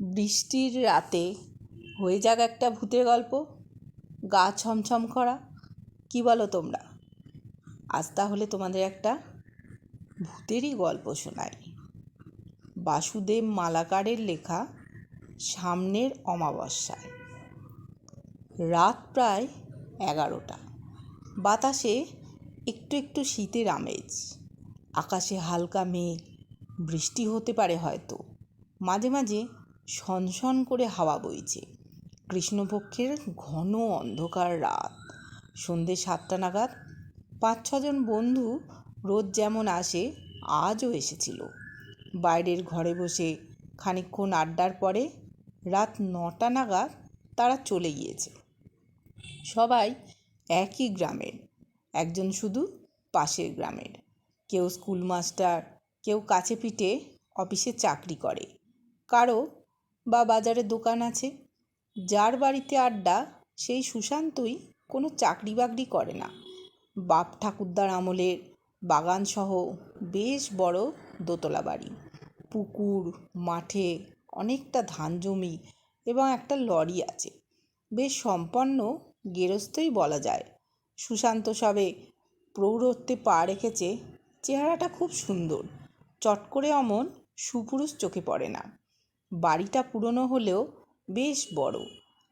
বৃষ্টির রাতে হয়ে যাক একটা ভূতের গল্প। গা ছমছম করা। কি বলো তোমরা? আজ তাহলে তোমাদের একটা ভূতেরই গল্প শোনাই। বাসুদেব মালাকারের লেখা সামনের অমাবস্যায়। রাত প্রায় এগারোটা। বাতাসে একটু একটু শীতের আমেজ। আকাশে হালকা মেঘ। বৃষ্টি হতে পারে হয়তো। মাঝে মাঝে সনসন করে হাওয়া বইছে। কৃষ্ণপক্ষের ঘন অন্ধকার রাত। সন্ধে সাতটা নাগাদ পাঁচ ছজন বন্ধু রোজ যেমন আসে, আজও এসেছিল। বাইরের ঘরে বসে খানিকক্ষণ আড্ডার পরে রাত নটা নাগাদ তারা চলে গিয়েছে। সবাই একই গ্রামের, একজন শুধু পাশের গ্রামের। কেউ স্কুল মাস্টার, কেউ কাছে পিঠে অফিসে চাকরি করে। কারও বা বাজারে দোকান আছে, যার বাড়িতে আড্ডা, সেই সুশান্তই কোনো চাকরি বাকরি করে না। বাপ ঠাকুরদার আমলের বাগানসহ বেশ বড় দোতলা বাড়ি। পুকুর, মাঠে অনেকটা ধান জমি এবং একটা লরি আছে। বেশ সম্পন্ন গেরস্থই বলা যায়। সুশান্ত সবে প্রৌঢ়ত্বে পা রেখেছে, চেহারাটা খুব সুন্দর। চট করে অমন সুপুরুষ চোখে পড়ে না। বাড়িটা পুরনো হলেও বেশ বড়।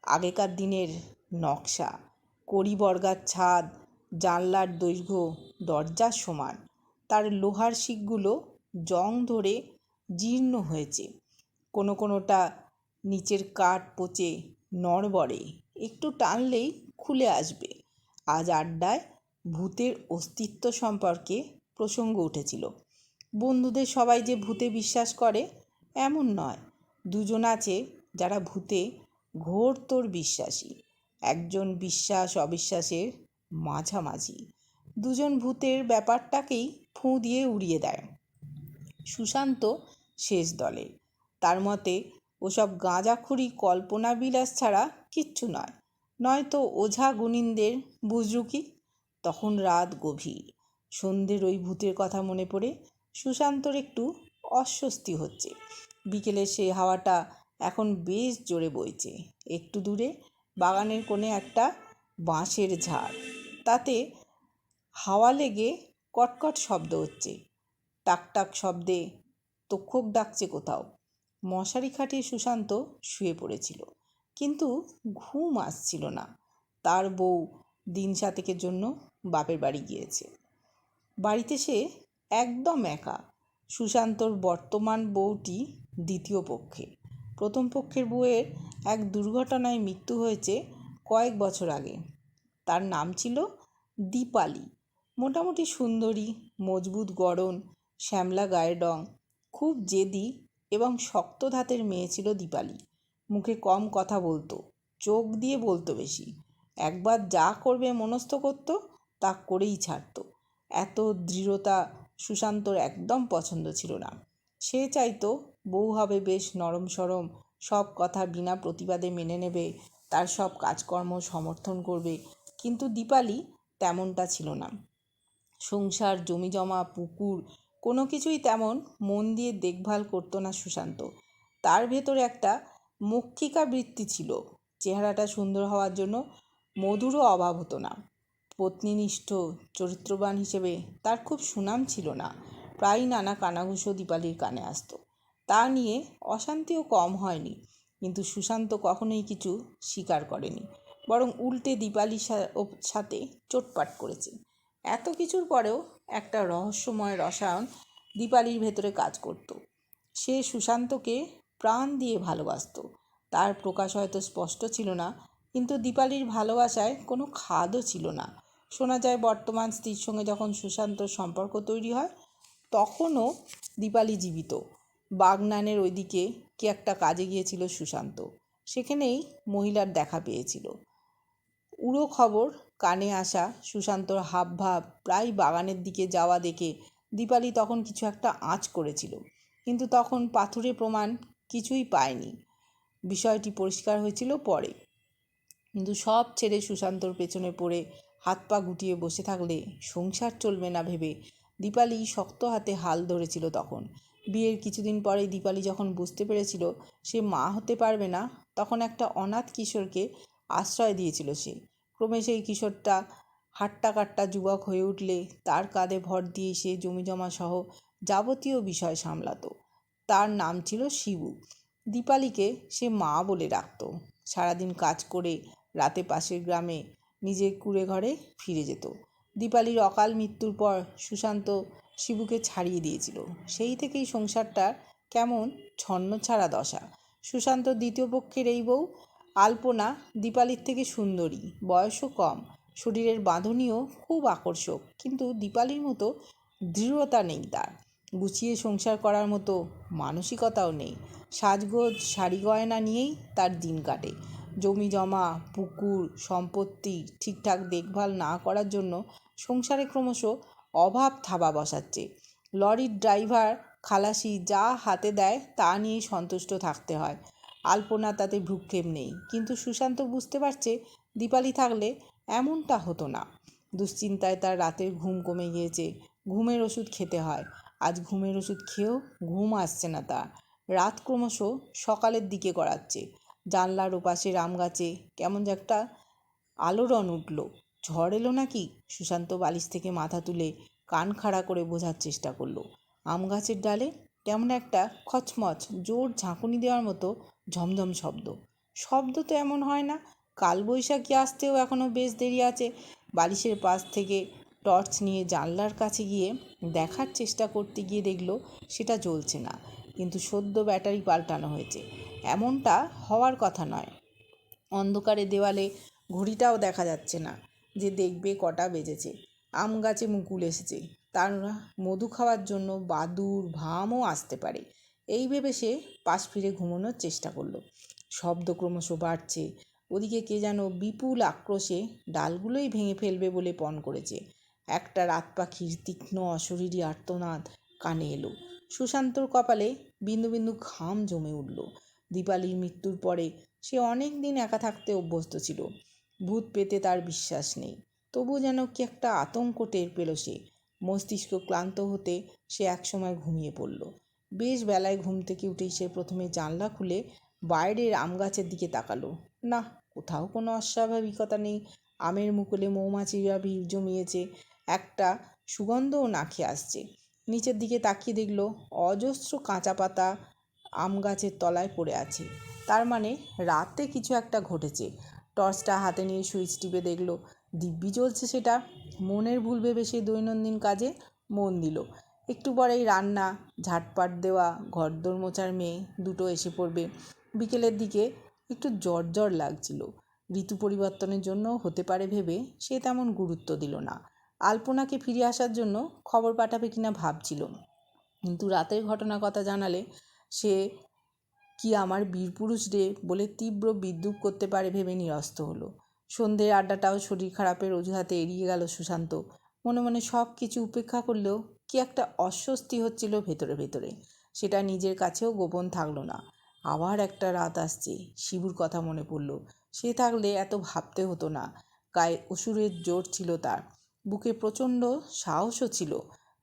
আগেকার দিনের নকশা কড়ি বর্গার ছাদ, জানলার দৈর্ঘ্য দরজার সমান, তার লোহার শিকগুলো জং ধরে জীর্ণ হয়েছে। কোনো কোনোটা নিচের কাঠ পচে নড়বড়ে, একটু টানলেই খুলে আসবে। আজ আড্ডায় ভূতের অস্তিত্ব সম্পর্কে প্রসঙ্গ উঠেছিল। বন্ধুদের সবাই যে ভূতে বিশ্বাস করে, এমন নয়। দুজন আছে যারা ভূতে ঘোরতর বিশ্বাসী। একজন বিশ্বাস অবিশ্বাসের মাঝামাঝি। দুজন ভূতের ব্যাপারটাকেই ফুঁ দিয়ে উড়িয়ে দেয়। সুশান্ত শেষ দলে। তার মতে, ওসব গাঁজাখুরি কল্পনা বিলাস ছাড়া কিচ্ছু নয়। নয়তো ওঝা গুনিনদের বুজরুকি? তখন রাত গভীর। সন্ধ্যের ওই ভূতের কথা মনে পড়ে সুশান্তর একটু অস্বস্তি হচ্ছে। বিকেলের সেই হাওয়াটা এখন বেশ জোরে বইছে। একটু দূরে বাগানের কোণে একটা বাঁশের ঝাড়। তাতে হাওয়া লেগে কটকট শব্দ হচ্ছে। টাকটাক শব্দে তক্ষক ডাকছে কোথাও। মশারি খাটিয়ে সুশান্ত শুয়ে পড়েছিল। কিন্তু ঘুম আসছিল না। তার বউ দিন সাতেকের জন্য বাপের বাড়ি গিয়েছে। বাড়িতে সে একদম একা। সুশান্তর বর্তমান বউটি দ্বিতীয় পক্ষে। প্রথম পক্ষের বউয়ের এক দুর্ঘটনায় মৃত্যু হয়েছে কয়েক বছর আগে। তার নাম ছিল দীপালি। মোটামুটি সুন্দরী, মজবুত গড়ন, শ্যামলা গায়ের রং, খুব জেদি এবং শক্ত ধাতের মেয়ে ছিল দীপালি। মুখে কম কথা বলতো, চোখ দিয়ে বলতো বেশি। একবার যা করবে মনস্থ করতো, তা করেই ছাড়তো। এত দৃঢ়তা সুশান্তর একদম পছন্দ ছিল না। সে চাইতো বউ হবে বেশ নরম সরম, সব কথা বিনা প্রতিবাদে মেনে নেবে, তার সব কাজকর্ম সমর্থন করবে। কিন্তু দীপালি তেমনটা ছিল না। সংসার, জমিজমা, পুকুর, কোনো কিছুই তেমন মন দিয়ে দেখভাল করতো না সুশান্ত। তার ভেতরে একটা মক্ষিকা বৃত্তি ছিল। চেহারাটা সুন্দর হওয়ার জন্য মধুরও অভাব হতো না। পত্নীনিষ্ঠ, চরিত্রবান হিসেবে তার খুব সুনাম ছিল না। প্রায় নানা কানাঘুষো দীপালির কানে আসতো। তা নিয়ে অশান্তিও কম হয়নি। কিন্তু সুশান্ত কখনোই কিছু স্বীকার করেনি, বরং উল্টে দীপালির সাথে চোটপাট করেছে। এত কিছুর পরেও একটা রহস্যময় রসায়ন দীপালির ভেতরে কাজ করত। সে সুশান্তকে প্রাণ দিয়ে ভালোবাসত। তার প্রকাশ হয়তো স্পষ্ট ছিল না, কিন্তু দীপালির ভালোবাসায় কোনো খাদও ছিল না। শোনা যায়, বর্তমান স্ত্রীর সঙ্গে যখন সুশান্তর সম্পর্ক তৈরি হয়, তখনও দীপালি জীবিত। বাগনানের ওইদিকে কি একটা কাজে গিয়েছিল সুশান্ত। সেখানেই মহিলার দেখা পেয়েছিল। উড়ো খবর, কানে আসা সুশান্তর হাবভাব, প্রায় বাগানের দিকে যাওয়া দেখে দীপালি তখন কিছু একটা আঁচ করেছিল। কিন্তু তখন পাথুরে প্রমাণ কিছুই পায়নি। বিষয়টি পরিষ্কার হয়েছিল পরে। কিন্তু সব ছেড়ে সুশান্তর পেছনে পড়ে হাত পা গুটিয়ে বসে থাকলে সংসার চলবে না ভেবে দীপালি শক্ত হাতে হাল ধরেছিল তখন। বিয়ের কিছুদিন পরেই দীপালি যখন বুঝতে পেরেছিল সে মা হতে পারবে না, তখন একটা অনাথ কিশোরকে আশ্রয় দিয়েছিল সে। ক্রমে সেই কিশোরটা হাট্টা কাট্টা যুবক হয়ে উঠলে, তার কাঁধে ভর দিয়ে সে জমিজমা সহ যাবতীয় বিষয় সামলাতো। তার নাম ছিল শিবু। দীপালিকে সে মা বলে ডাকত। সারাদিন কাজ করে রাতে পাশের গ্রামে নিজের কুড়ে ঘরে ফিরে যেত। দীপালির অকাল মৃত্যুর পর সুশান্ত শিবুকে ছাড়িয়ে দিয়েছিল। সেই থেকেই সংসারটার কেমন ছন্ন ছাড়া দশা। সুশান্ত দ্বিতীয় পক্ষের এই বউ, আলপনা দীপালির থেকে সুন্দরী, বয়সও কম, শরীরের বাঁধনীয় খুব আকর্ষক, কিন্তু দীপালির মতো দৃঢ়তা নেই তার। গুছিয়ে সংসার করার মতো মানসিকতাও নেই। সাজগোজ, শাড়ি গয়না নিয়েই তার দিন কাটে। জমি জমা, পুকুর, সম্পত্তি ঠিকঠাক দেখভাল না করার জন্য সংসারে ক্রমশ অভাব থাবা বসাচ্ছে। লরির ড্রাইভার, খালাসি যা হাতে দেয় তা নিয়েই সন্তুষ্ট থাকতে হয়। আলপনা তাতে ভ্রুক্ষেপ নেই, কিন্তু সুশান্ত বুঝতে পারছে দীপালি থাকলে এমনটা হতো না। দুশ্চিন্তায় তার রাতের ঘুম কমে গিয়েছে, ঘুমের ওষুধ খেতে হয়। আজ ঘুমের ওষুধ খেয়েও ঘুম আসছে না তার। রাত ক্রমশ সকালের দিকে গড়াচ্ছে। জানলার ওপাশে আম গাছে কেমন যে একটা আলোড়ন উঠল। ঝড় এলো নাকি? সুশান্ত বালিশ থেকে মাথা তুলে কান খাড়া করে বোঝার চেষ্টা করল। আম গাছের ডালে কেমন একটা খচমচ, জোর ঝাঁকুনি দেওয়ার মতো ঝমঝম শব্দ। শব্দ তো এমন হয় না, কালবৈশাখী আসতেও এখনও বেশ দেরি আছে। বালিশের পাশ থেকে টর্চ নিয়ে জানলার কাছে গিয়ে দেখার চেষ্টা করতে গিয়ে দেখল সেটা জ্বলছে না, কিন্তু সদ্য ব্যাটারি পাল্টানো হয়েছে। এমনটা হওয়ার কথা নয়। অন্ধকারে দেওয়ালে ঘড়িটাও দেখা যাচ্ছে না। যে দেখবে কটা বেজেছে। আম গাছে মুকুল এসেছে। তার মধু খাওয়ার জন্য বাদুর, ভামও আসতে পারে। এই ভেবে সে পাশ ফিরে ঘুমানোর চেষ্টা করল। শব্দ ক্রমশ বাড়ছে। ওদিকে কে যেন বিপুল আক্রোশে ডালগুলোই ভেঙে ফেলবে বলে পণ করেছে। একটা রাত পাখির তীক্ষ্ণ অশরীরী আর্তনাদ কানে এলো। সুশান্তর কপালে বিন্দু বিন্দু ঘাম জমে উঠল। দীপালির মৃত্যুর পরে সে অনেক দিন একা থাকতে অভ্যস্ত ছিল। ভূত পেতে তার বিশ্বাস নেই। তবু যেন কি একটা আতঙ্ক টের পেল সে। মস্তিষ্ক ক্লান্ত হতে সে একসময় ঘুমিয়ে পড়ল। বেশ বেলায় ঘুম থেকে উঠেই সে প্রথমে জানলা খুলে বাইরের আম গাছের দিকে তাকালো। না, কোথাও কোনো অস্বাভাবিকতা নেই। আমের মুকুলে মৌমাছিরা ভিড় জমিয়েছে। একটা সুগন্ধও নাকে আসছে। নিচের দিকে তাকিয়ে দেখল, অজস্র কাঁচা পাতা আম গাছের তলায় পড়ে আছে। তার মানে রাতে কিছু একটা ঘটেছে। টর্চটা হাতে নিয়ে সুইচ টিপে দেখল, দিব্যি জ্বলছে সেটা। মনের ভুল ভেবে সে দৈনন্দিন কাজে মন দিল। একটু পরেই রান্না, ঝাটপাট দেওয়া, ঘরদোর মোচার মেয়ে দুটো এসে পড়বে। বিকেলের দিকে একটু জ্বর জ্বর লাগছিল। ঋতু পরিবর্তনের জন্য হতে পারে ভেবে সে তেমন গুরুত্ব দিল না। আলপনাকে ফিরে আসার জন্য খবর পাঠাবে কিনা ভাবছিল। কিন্তু রাতের ঘটনার কথা জানালে সে কি আমার বীরপুরুষ রে বলে তীব্র বিদ্রুপ করতে পারে ভেবে নিরস্ত হলো। সন্ধ্যের আড্ডাটাও শরীর খারাপের অজুহাতে এড়িয়ে গেল সুশান্ত। মনে মনে সব কিছু উপেক্ষা করলেও কি একটা অস্বস্তি হচ্ছিল ভেতরে ভেতরে। সেটা নিজের কাছেও গোপন থাকল না। আবার একটা রাত আসছে, শিবুর কথা মনে পড়ল। সে থাকলে এত ভাবতে হতো না। গায়ে অসুরের জোর ছিল তার। বুকে প্রচণ্ড সাহসও ছিল।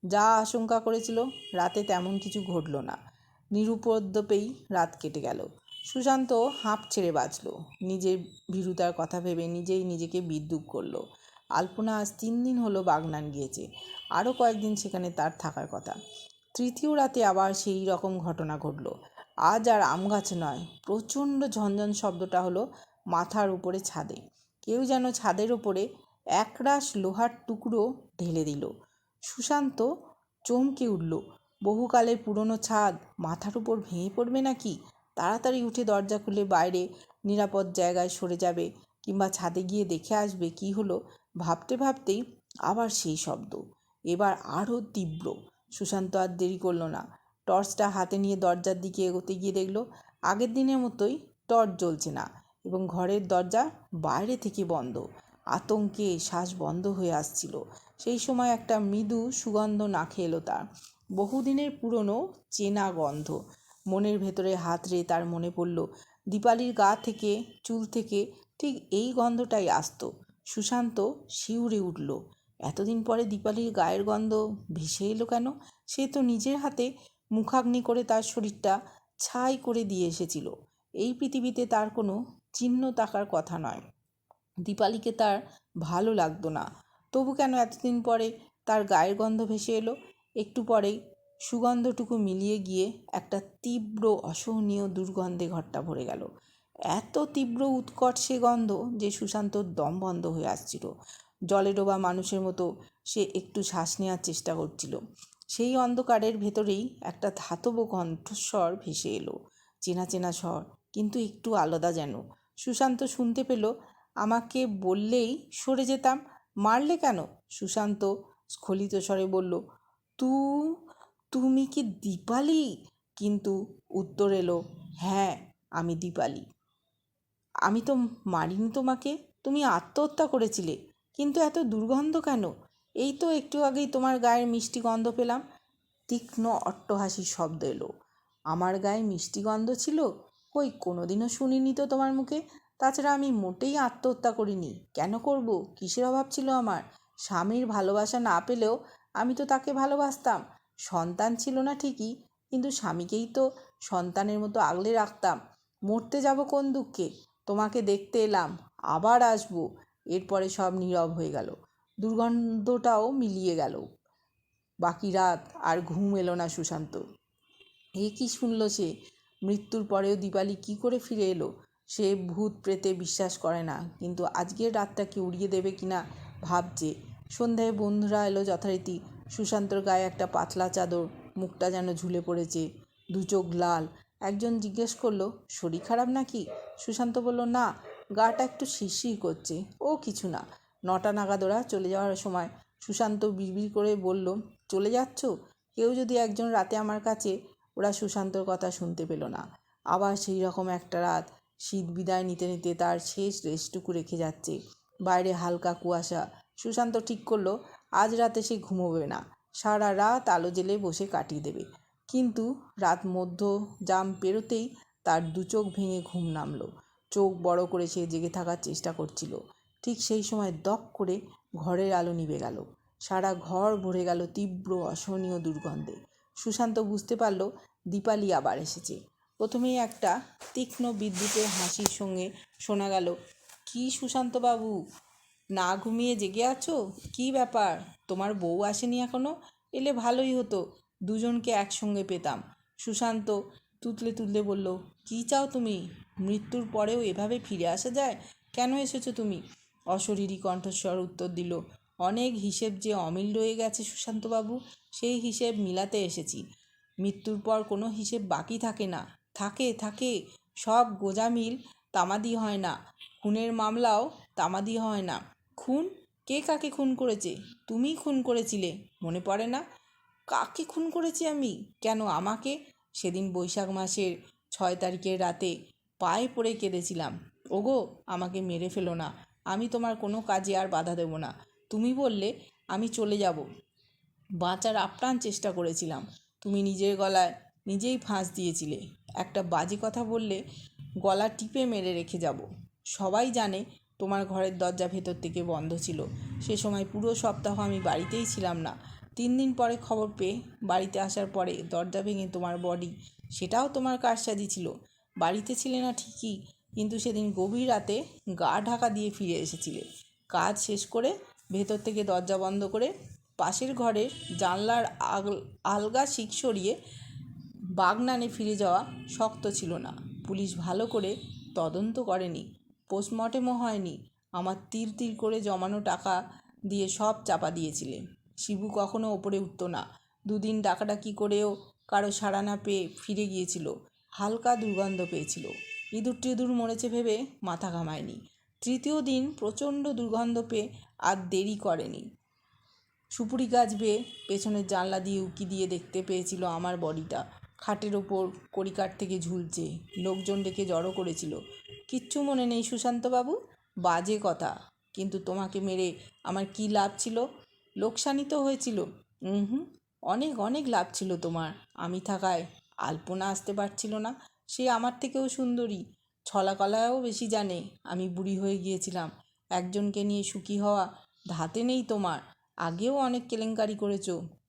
যা আশঙ্কা করেছিল, রাতে তেমন কিছু ঘটল না। নিরুপদ্রবেই রাত কেটে গেল। সুশান্ত হাঁপ ছেড়ে বাঁচল। নিজের ভীরুতার কথা ভেবে নিজেই নিজেকে বিদ্রুপ করল। আলপনা আজ তিন দিন হলো বাগনান গিয়েছে। আরও কয়েকদিন সেখানে তার থাকার কথা। তৃতীয় রাতে আবার সেই রকম ঘটনা ঘটল। আজ আর আম গাছে নয়, প্রচণ্ড ঝনঝন শব্দটা হলো মাথার উপরে ছাদে। কেউ যেন ছাদের ওপরে একরাশ লোহার টুকরো ঢেলে দিল। সুশান্ত চমকে উঠল। বহুকালের পুরনো ছাদ মাথার উপর ভেঙে পড়বে নাকি? তাড়াতাড়ি উঠে দরজা খুলে বাইরে নিরাপদ জায়গায় সরে যাবে কিংবা ছাদে গিয়ে দেখে আসবে কি হলো। ভাবতে ভাবতেই আবার সেই শব্দ। এবার আরও তীব্র। সুশান্ত আর দেরি করল না। টর্চটা হাতে নিয়ে দরজার দিকে এগোতে গিয়ে দেখল, আগের দিনের মতোই টর্চ জ্বলছে না এবং ঘরের দরজা বাইরে থেকে বন্ধ। আতঙ্কে শ্বাস বন্ধ হয়ে আসছিল। সেই সময় একটা মৃদু সুগন্ধ নাকে এলো তার। বহুদিনের পুরনো চেনা গন্ধ। মনের ভেতরে হাত রে তার মনে পড়ল, দীপালির গা থেকে, চুল থেকে ঠিক এই গন্ধটাই আসতো। সুশান্ত শিউরে উঠল, এতদিন পরে দীপালির গায়ের গন্ধ ভেসে এলো কেন? সে তো নিজের হাতে মুখাগ্নি করে তার শরীরটা ছাই করে দিয়ে এসেছিল। এই পৃথিবীতে তার কোনো চিহ্ন তাকার কথা নয়। দীপালিকে তার ভালো লাগতো না। তবু কেন এতদিন পরে তার গায়ের গন্ধ ভেসে এলো? একটু পরেই সুগন্ধটুকু মিলিয়ে গিয়ে একটা তীব্র অসহনীয় দুর্গন্ধে ঘরটা ভরে গেল। এত তীব্র উৎকট সে গন্ধ যে সুশান্তর দম বন্ধ হয়ে আসছিল। জলে ডোবা মানুষের মতো সে একটু শ্বাস নেওয়ার চেষ্টা করছিল। সেই অন্ধকারের ভেতরেই একটা ধাতব কণ্ঠস্বর ভেসে এলো। চেনা চেনা স্বর, কিন্তু একটু আলাদা যেন। সুশান্ত শুনতে পেল, আমাকে বললেই সরে যেতাম? মারলে কেন? সুশান্ত স্খলিত স্বরে বলল তু, তুমি কি দীপালি? কিন্তু উত্তর এলো হ্যাঁ আমি দীপালি। আমি তো মারিনি তোমাকে। তুমি আত্মহত্যা করেছিলে। কিন্তু এত দুর্গন্ধ কেন? এই তো একটু আগেই তোমার গায়ের মিষ্টি গন্ধ পেলাম। তীক্ষ্ণ অট্টহাসির শব্দ এলো, আমার গায়ে মিষ্টি গন্ধ ছিল? কই, কোনোদিনও শুনিনি তো তোমার মুখে? তাছাড়া আমি মোটেই আত্মহত্যা করিনি। কেন করব? কিসের অভাব ছিল আমার? স্বামীর ভালোবাসা না পেলেও আমি তো তাকে ভালোবাসতাম। সন্তান ছিল না ঠিকই, কিন্তু স্বামীকেই তো সন্তানের মতো আগলে রাখতাম। মরতে যাব কোন দুঃখে? তোমাকে দেখতে এলাম, আবার আসব। এরপরে সব নীরব হয়ে গেল। দুর্গন্ধটাও মিলিয়ে গেল। বাকি রাত আর ঘুম এলো না সুশান্ত। এ কি শুনল সে? মৃত্যুর পরেও দীপালি কি করে ফিরে এলো? সে ভূত প্রেতে বিশ্বাস করে না, কিন্তু আজকের রাতটাকে উড়িয়ে দেবে কিনা ভাবছে। সন্ধ্যায় বন্ধুরা এলো যথারীতি। সুশান্তর গায়ে একটা পাতলা চাদর, মুখটা যেন ঝুলে পড়েছে, দু চোখ লাল। একজন জিজ্ঞেস করল, শরীর খারাপ নাকি? সুশান্ত বলল, না, গাটা একটু শিরশির করছে। ও কিছু না। নটা নাগাদ ওরা চলে যাওয়ার সময় সুশান্ত বিড়বিড় করে বলল, চলে যাচ্ছ? কেউ যদি একজন রাতে আমার কাছে? ওরা সুশান্তর কথা শুনতে পেল না। আবার সেই রকম একটা রাত, শীত বিদায় নিতে নিতে তার শেষ রেস্টটুকু রেখে যাচ্ছে। বাইরে হালকা কুয়াশা সুশান্ত ঠিক করল, আজ রাতে সে ঘুমোবে না। সারা রাত আলো জেলে বসে কাটিয়ে দেবে। কিন্তু রাত মধ্য জাম পেরোতেই তার দু চোখ ভেঙে ঘুম নামলো। চোখ বড় করে সে জেগে থাকার চেষ্টা করছিল। ঠিক সেই সময় দপ করে ঘরের আলো নিভে গেল। সারা ঘর ভরে গেল তীব্র অসহনীয় দুর্গন্ধে। সুশান্ত বুঝতে পারল দীপালি আবার এসেছে। প্রথমেই একটা তীক্ষ্ণ বিদ্যুতের হাসির সঙ্গে শোনা গেল, কি সুশান্তবাবু? না ঘুমিয়ে জেগে আছো? কি ব্যাপার? তোমার বউ আসেনি এখনও? এলে ভালোই হতো, দুজনকে একসঙ্গে পেতাম। সুশান্ত তুতলে তুতলে বলল, কি চাও তুমি? মৃত্যুর পরেও এভাবে ফিরে আসা যায়? কেন এসেছ তুমি? অশরীরী কণ্ঠস্বর উত্তর দিল, অনেক হিসেব যে অমিল রয়ে গেছে সুশান্তবাবু, সেই হিসেব মিলাতে এসেছি। মৃত্যুর পর কোনো হিসেব বাকি থাকে না। থাকে থাকে, সব গোজামিল, তামাদি হয় না। খুনের মামলাও তামাদি হয় না। খুন? কে কাকে খুন করেছে? তুমি খুন করেছিলে? মনে পড়ে না? কাকে খুন করেছি আমি? কেন আমাকে? সেদিন বৈশাখ মাসের ছয় তারিখের রাতে পায়ে পড়ে কেঁদেছিলাম। ওগো, আমাকে মেরে ফেলো না। আমি তোমার কোনো কাজে আর বাধা দেবো না। তুমি বললে, আমি চলে যাব। বাঁচার আপ্রাণ চেষ্টা করেছিলাম। তুমি নিজের গলায় নিজেই ফাঁস দিয়েছিলে। একটা বাজে কথা বললে গলা টিপে মেরে রেখে যাব। সবাই জানে তোমার ঘরের দরজা ভেতর থেকে বন্ধ ছিল। সে সময় পুরো সপ্তাহ আমি বাড়িতেই ছিলাম না। তিন দিন পরে খবর পেয়ে বাড়িতে আসার পরে দরজা ভেঙে তোমার বডি সেটাও তোমার কারসাজি ছিল। বাড়িতে ছিলে না ঠিকই, কিন্তু সেদিন গভীর রাতে গা ঢাকা দিয়ে ফিরে এসেছিলে। কাজ শেষ করে ভেতর থেকে দরজা বন্ধ করে পাশের ঘরের জানলার আলগা শিক সরিয়ে বাগনানে ফিরে যাওয়া শক্ত ছিল না। পুলিশ ভালো করে তদন্ত করেনি। পোস্টমর্টেমও হয়নি। আমার তীর তীর করে জমানো টাকা দিয়ে সব চাপা দিয়েছিলে। শিবু কখনো ওপরে উঠতো না। দুদিন ডাকাডাকি করেও কারও সাড়া না পেয়ে ফিরে গিয়েছিল। হালকা দুর্গন্ধ পেয়েছিল। ইঁদুর টিঁদুর মরেছে ভেবে মাথা ঘামায়নি। তৃতীয় দিন প্রচণ্ড দুর্গন্ধ পেয়ে আর দেরি করেনি। সুপুরি গাছ বেয়ে পেছনের জানলা দিয়ে উকি দিয়ে দেখতে পেয়েছিল আমার বডিটা। খাটের ওপর কড়িকাঠ থেকে ঝুলছে। লোকজন ডেকে জড়ো করেছিল। কিচ্ছু মনে নেই সুশান্তবাবু। বাজে কথা। কিন্তু তোমাকে মেরে আমার কি লাভ ছিল? লোকসানি তো হয়েছিল। হুম অনেক অনেক লাভ ছিল তোমার। আমি থাকায় আলপনা আসতে পারছিল না। সে আমার থেকেও সুন্দরী। ছলাকলাও বেশি জানে। আমি বুড়ি হয়ে গিয়েছিলাম। একজনকে নিয়ে সুখী হওয়া ধাতে নেই তোমার। আগেও অনেক কেলেঙ্কারি করেছ।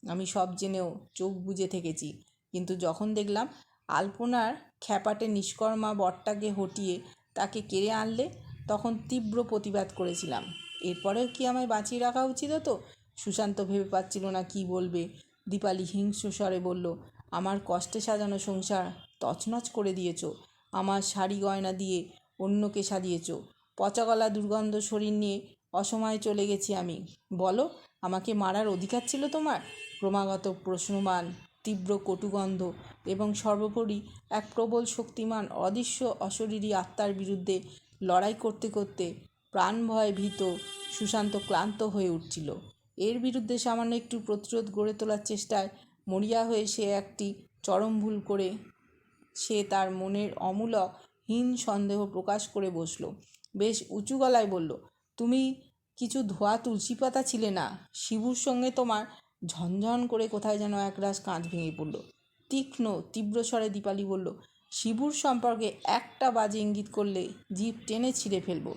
আমি সব জেনেও চোখ বুজে থেকেছি। কিন্তু যখন দেখলাম আলপনার খ্যাপাটে নিষ্কর্মা বরটাকে হটিয়ে তাকে কেড়ে আনলে তখন তীব্র প্রতিবাদ করেছিলাম। এরপরেও কি আমায় বাঁচিয়ে রাখা উচিত হতো? সুশান্ত ভেবে পাচ্ছিল না কি বলবে। দীপালি হিংস্র স্বরে বলল, আমার কষ্টে সাজানো সংসার তছনছ করে দিয়েছ। আমার শাড়ি গয়না দিয়ে অন্যকে সাজিয়েছ। পচাগলা দুর্গন্ধ শরীর নিয়ে অসময়ে চলে গেছি আমি। বলো, আমাকে মারার অধিকার ছিল তোমার? ক্রমাগত প্রশ্নমান তীব্র কটুগন্ধ এবং সর্বোপরি এক প্রবল শক্তিমান অদৃশ্য অশরীরী আত্মার বিরুদ্ধে লড়াই করতে করতে প্রাণ ভয়ে ভীত সুশান্ত ক্লান্ত হয়ে উঠছিল। এর বিরুদ্ধে সামান্য একটু প্রতিরোধ গড়ে তোলার চেষ্টায় মরিয়া হয়ে সে একটি চরম ভুল করে সে তার মনের অমূলক হীন সন্দেহ প্রকাশ করে বসল। বেশ উঁচু গলায় বলল, তুমি কিছু ধোয়া, তুলসী পাতা ছিলে না? শিবুর সঙ্গে তোমার ঝনঝন করে কোথায় যেন একরাশ কাঁচ ভেঙে পড়ল। তীক্ষ্ণ, তীব্র স্বরে দীপালি বলল, শিবুর সম্পর্কে একটা বাজে ইঙ্গিত করলে জীব টেনে ছিঁড়ে ফেলব।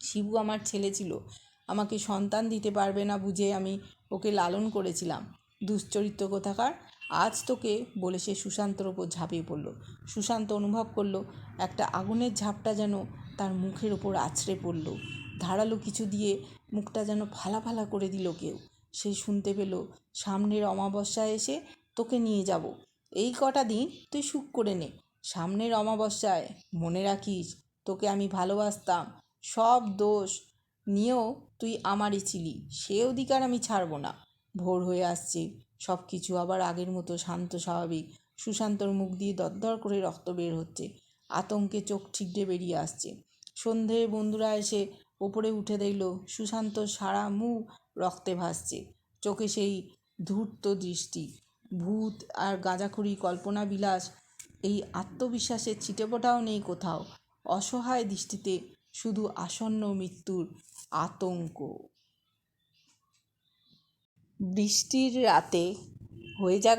শিবু আমার ছেলে ছিল, আমাকে সন্তান দিতে পারবে না বুঝে আমি ওকে লালন করেছিলাম। দুশ্চরিত্র কোথাকার? আজ তোকে বলে সে সুশান্তর ওপর ঝাঁপিয়ে পড়ল। সুশান্ত অনুভব করল, একটা আগুনের ঝাপটা যেন তার মুখের ওপর আছড়ে পড়ল। ধারালো কিছু দিয়ে মুখটা যেন ফালা ফালা করে দিল কেউ। সে শুনতে পেল। সামনের অমাবস্যায় এসে তোকে নিয়ে যাব। এই কটা দিন তুই সুখ করে নে। সামনের অমাবস্যায় মনে রাখিস, তোকে আমি ভালোবাসতাম। সব দোষ নিয়েও তুই আমারই ছিলি। সে অধিকার আমি ছাড়ব না। ভোর হয়ে আসছে। সব কিছু আবার আগের মতো শান্ত স্বাভাবিক। সুশান্তর মুখ দিয়ে দরদর করে রক্ত বের হচ্ছে। আতঙ্কে চোখ ঠিকড়ে বেরিয়ে আসছে। সন্ধে বন্ধুরা এসে ওপরে উঠে দেখল সুশান্ত সারা মুখ রক্তে ভাসছে। চোখে সেই ধূর্ত দৃষ্টি, ভূত আর গাঁজাখুরি কল্পনা বিলাস এই আত্মবিশ্বাসের ছিটেফোঁটাও নেই কোথাও। অসহায় দৃষ্টিতে শুধু আসন্ন মৃত্যুর আতঙ্ক। বৃষ্টির রাতে হয়ে যাক